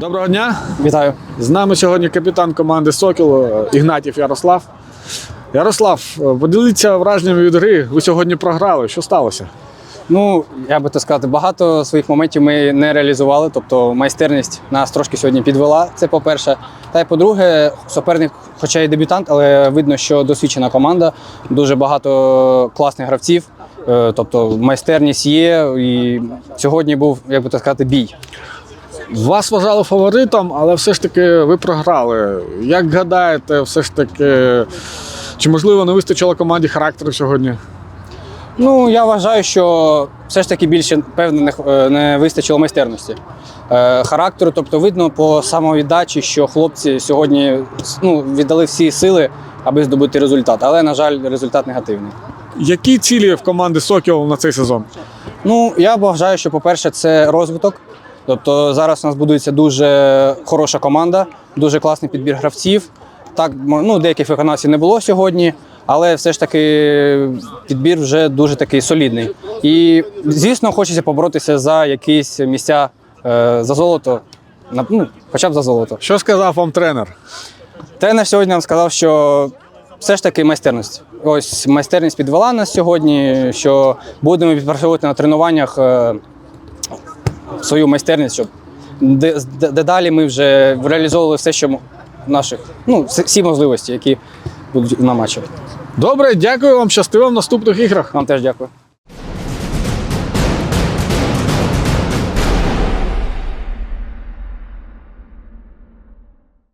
Доброго дня. Вітаю. З нами сьогодні капітан команди Сокіл Ігнатів Ярослав. Ярослав, поділіться враженнями від гри. Ви сьогодні програли. Що сталося? Ну, я би так сказати, багато своїх моментів ми не реалізували. Тобто майстерність нас трошки сьогодні підвела. Це по-перше. Та й по-друге, суперник, хоча й дебютант, але видно, що досвідчена команда, дуже багато класних гравців. Е, Тобто майстерність є. І сьогодні був, як би так сказати, бій. Вас вважали фаворитом, але все ж таки ви програли. Як гадаєте, все ж таки, чи можливо не вистачило команді характеру сьогодні? Ну, я вважаю, що все ж таки більше певно не, е, вистачило майстерності. Е, характеру, тобто видно по самовіддачі, що хлопці сьогодні ну, віддали всі сили, аби здобути результат. Але, на жаль, результат негативний. Які цілі в команди Сокіл на цей сезон? Ну, я вважаю, що, по-перше, це розвиток. Тобто зараз у нас будується дуже хороша команда, дуже класний підбір гравців. Так, ну, деяких виконавців не було сьогодні, але все ж таки підбір вже дуже такий солідний. І, звісно, хочеться поборотися за якісь місця е, за золото, ну, хоча б за золото. Що сказав вам тренер? Тренер сьогодні нам сказав, що все ж таки майстерність. Ось майстерність підвела нас сьогодні, що будемо відпрацьовувати на тренуваннях е, свою майстерність, щоб де- де- дедалі ми вже реалізовували все, що наших, ну, всі- можливості, які будуть на матчі. Добре, дякую вам, щастиво в наступних іграх. Вам теж дякую.